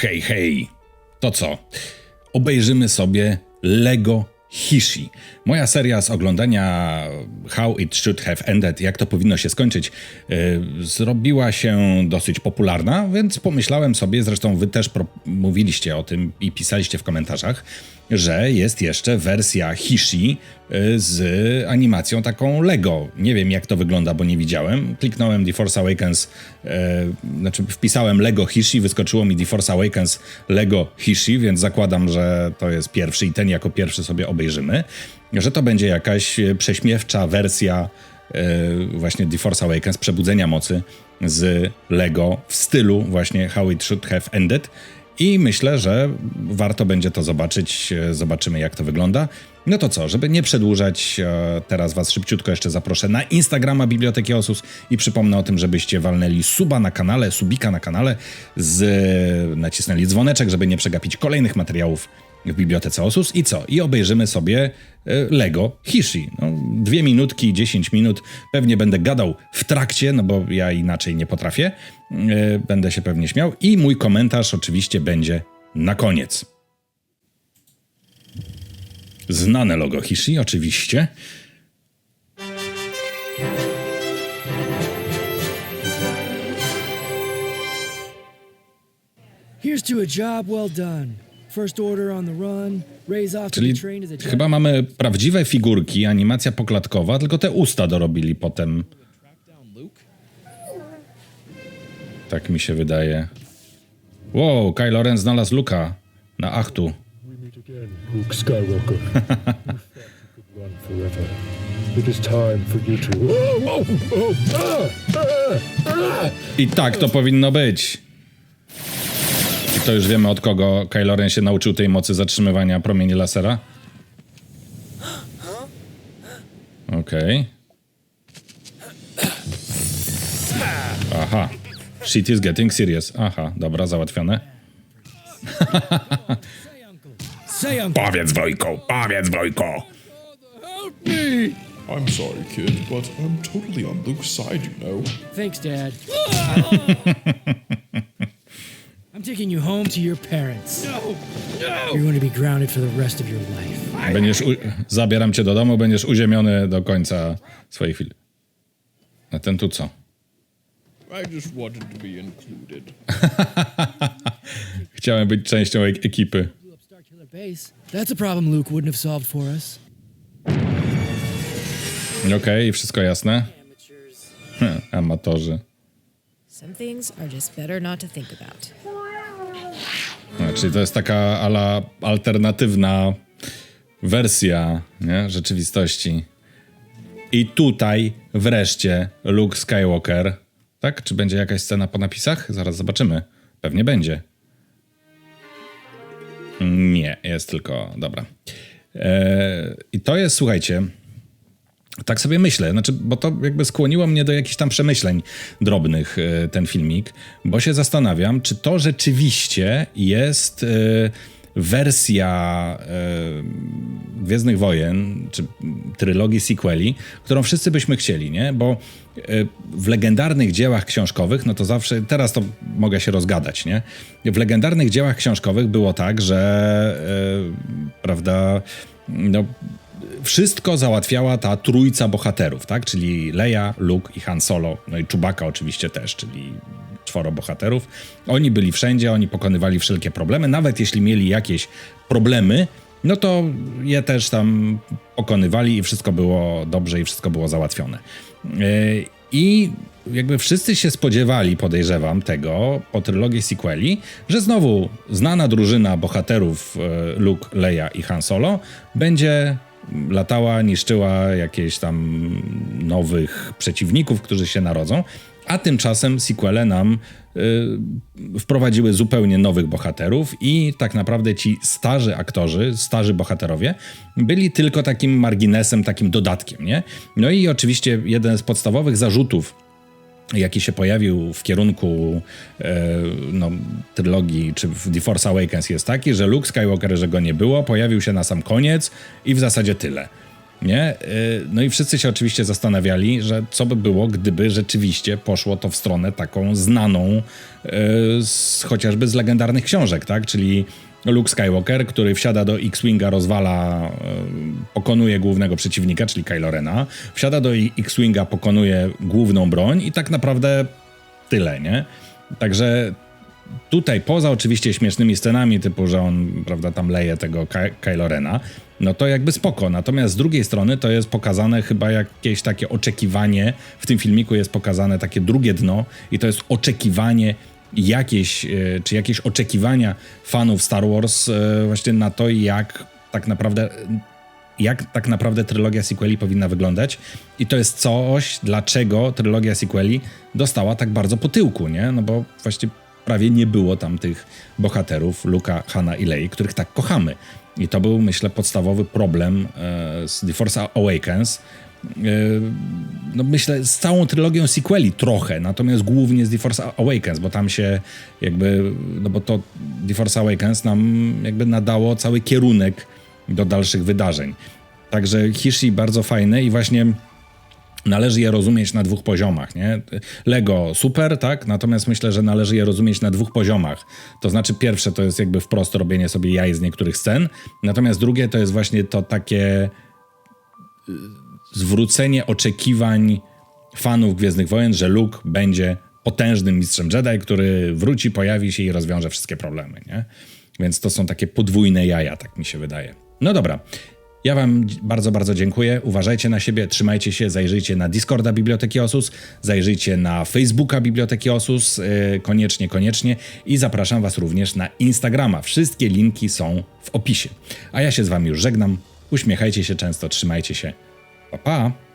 Hej, hej. To co? Obejrzymy sobie Lego Hishi. Moja seria z oglądania How It Should Have Ended, jak to powinno się skończyć, yy, zrobiła się dosyć popularna, więc pomyślałem sobie, zresztą wy też mówiliście o tym i pisaliście w komentarzach, że jest jeszcze wersja Hishi yy, z animacją taką Lego. Nie wiem jak to wygląda, bo nie widziałem. Kliknąłem The Force Awakens, yy, znaczy wpisałem Lego Hishi, wyskoczyło mi The Force Awakens Lego Hishi, więc zakładam, że to jest pierwszy i ten jako pierwszy sobie obejrzymy. Że to będzie jakaś e, prześmiewcza wersja e, właśnie The Force Awakens, Przebudzenia Mocy z Lego w stylu właśnie How It Should Have Ended. I myślę, że warto będzie to zobaczyć. e, Zobaczymy, jak to wygląda. No to co, żeby nie przedłużać, e, teraz Was szybciutko jeszcze zaproszę na Instagrama Biblioteki Osus i przypomnę o tym, żebyście walnęli suba na kanale, subika na kanale, z, nacisnęli dzwoneczek, żeby nie przegapić kolejnych materiałów w Bibliotece Osus. I co? I obejrzymy sobie e, Lego Hishi. No, dwie minutki, 10 minut. Pewnie będę gadał w trakcie, no bo ja inaczej nie potrafię. E, Będę się pewnie śmiał. I mój komentarz oczywiście będzie na koniec. Znane logo Hishi, oczywiście. Here's to a job well done. Czyli chyba mamy prawdziwe figurki, animacja poklatkowa, tylko te usta dorobili potem. Tak mi się wydaje. Wow, Kylo Ren znalazł Luka na achtu. meet again, Luke Skywalker. you thought you could run forever. It is time for you to. I tak to powinno być. To już wiemy od kogo Kylo Ren się nauczył tej mocy zatrzymywania promieni lasera. Okej. Aha. Shit is getting serious. Aha, dobra, załatwione. Powiedz Wojko, powiedz Wojko. I'm sorry, kid, but I'm totally on Luke's side, you know. Thanks, Dad. Taking you home to your parents. No, no. You're going to be grounded for the rest of your life. Będziesz u... Zabieram cię do domu, będziesz uziemiony do końca swojej chwili. A ten tu co? I just wanted to be included. Chciałem być częścią ek- ekipy. That's a problem Luke wouldn't have solved for us. Okej, wszystko jasne. Hm, amatorzy. Some things are just better not to think about. No, czyli to jest taka ala alternatywna wersja nie? rzeczywistości. I tutaj wreszcie Luke Skywalker. Tak? Czy będzie jakaś scena po napisach? Zaraz zobaczymy. Pewnie będzie. Nie, jest tylko. Dobra. Eee, I to jest, słuchajcie. Tak sobie myślę, znaczy, bo to jakby skłoniło mnie do jakichś tam przemyśleń drobnych e, ten filmik, bo się zastanawiam, czy to rzeczywiście jest e, wersja e, Gwiezdnych Wojen, czy trylogii sequeli, którą wszyscy byśmy chcieli, nie? Bo w legendarnych dziełach książkowych, no to zawsze, teraz to mogę się rozgadać, nie? W legendarnych dziełach książkowych było tak, że prawda, no wszystko załatwiała ta trójca bohaterów, tak? Czyli Leia, Luke i Han Solo, no i Chewbacca oczywiście też, czyli czworo bohaterów. Oni byli wszędzie, oni pokonywali wszelkie problemy, nawet jeśli mieli jakieś problemy, no to je też tam pokonywali i wszystko było dobrze i wszystko było załatwione. Yy, I jakby wszyscy się spodziewali, podejrzewam, tego po trylogii sequeli, że znowu znana drużyna bohaterów e, Luke, Leia i Han Solo będzie latała, niszczyła jakieś tam nowych przeciwników, którzy się narodzą, a tymczasem sequele nam y, wprowadziły zupełnie nowych bohaterów i tak naprawdę ci starzy aktorzy, starzy bohaterowie byli tylko takim marginesem, takim dodatkiem, nie? No i oczywiście jeden z podstawowych zarzutów jaki się pojawił w kierunku e, no, trylogii, czy w The Force Awakens jest taki, że Luke Skywalker, że go nie było, pojawił się na sam koniec i w zasadzie tyle. Nie? Y, No i wszyscy się oczywiście zastanawiali, że co by było, gdyby rzeczywiście poszło to w stronę taką znaną y, z, chociażby z legendarnych książek, tak? Czyli Luke Skywalker, który wsiada do X-Winga, rozwala, y, pokonuje głównego przeciwnika, czyli Kylo Rena, wsiada do X-Winga, pokonuje główną broń i tak naprawdę tyle, nie? Także tutaj poza oczywiście śmiesznymi scenami, typu, że on, prawda, tam leje tego Ky- Kylo Rena, no to jakby spoko. Natomiast z drugiej strony to jest pokazane chyba jakieś takie oczekiwanie, w tym filmiku jest pokazane takie drugie dno i to jest oczekiwanie jakieś, e, czy jakieś oczekiwania fanów Star Wars e, właśnie na to, jak tak naprawdę jak tak naprawdę trylogia sequeli powinna wyglądać. I to jest coś, dlaczego trylogia sequeli dostała tak bardzo po tyłku, nie? No bo właśnie prawie nie było tam tych bohaterów, Luka, Hanna i Lei, których tak kochamy. I to był, myślę, podstawowy problem e, z The Force Awakens. E, no myślę, z całą trylogią sequeli trochę, natomiast głównie z The Force Awakens, bo tam się jakby, no bo to The Force Awakens nam jakby nadało cały kierunek do dalszych wydarzeń. Także Hishi bardzo fajne i właśnie należy je rozumieć na dwóch poziomach, nie? Lego super, tak? Natomiast myślę, że należy je rozumieć na dwóch poziomach. To znaczy pierwsze to jest jakby wprost robienie sobie jaj z niektórych scen, natomiast drugie to jest właśnie to takie y, zwrócenie oczekiwań fanów Gwiezdnych Wojen, że Luke będzie potężnym mistrzem Jedi, który wróci, pojawi się i rozwiąże wszystkie problemy, nie? Więc to są takie podwójne jaja, tak mi się wydaje. No dobra. Ja wam bardzo, bardzo dziękuję. Uważajcie na siebie, trzymajcie się, zajrzyjcie na Discorda Biblioteki Osus, zajrzyjcie na Facebooka Biblioteki Osus, yy, koniecznie, koniecznie i zapraszam was również na Instagrama. Wszystkie linki są w opisie. A ja się z wami już żegnam. Uśmiechajcie się często, trzymajcie się. Pa, pa!